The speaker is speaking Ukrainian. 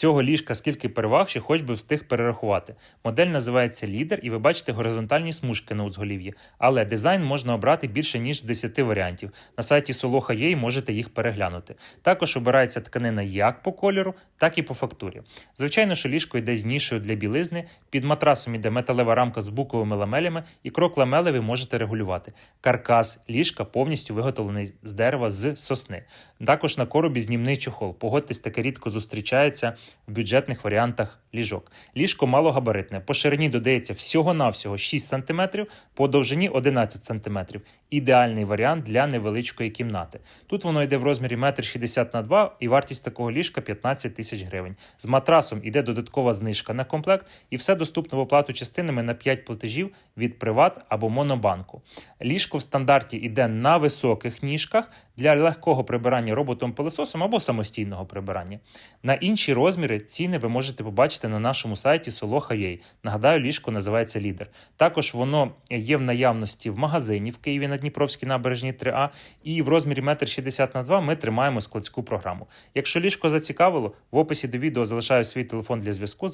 цього ліжка скільки переваг, що хоч би встиг перерахувати. Модель називається лідер, і ви бачите горизонтальні смужки на узголів'ї, але дизайн можна обрати більше ніж з 10 варіантів. На сайті Soloha.ua можете їх переглянути. Також обирається тканина як по кольору, так і по фактурі. Звичайно, що ліжко йде з нішею для білизни, під матрасом йде металева рамка з буковими ламелями, і крок ламели ви можете регулювати. Каркас ліжка повністю виготовлений з дерева з сосни. Також на коробі знімний чохол. Погодьтесь, таке рідко зустрічається бюджетних варіантах ліжок. Ліжко малогабаритне. По ширині додається всього-навсього 6 см, по довжині 11 см. Ідеальний варіант для невеличкої кімнати. Тут воно йде в розмірі 1,60 на 2 і вартість такого ліжка 15 тисяч гривень. З матрасом іде додаткова знижка на комплект, і все доступно в оплату частинами на 5 платежів від Приват або Монобанку. Ліжко в стандарті йде на високих ніжках для легкого прибирання роботом-пилососом або самостійного прибирання. На інші розміри ціни ви можете побачити на нашому сайті Soloha.ua. Нагадаю, ліжко називається Лідер. Також воно є в наявності в магазині в Києві на Дніпровській набережній 3А. І в розмірі 1,60 на 2 ми тримаємо складську програму. Якщо ліжко зацікавило, в описі до відео залишаю свій телефон для зв'язку.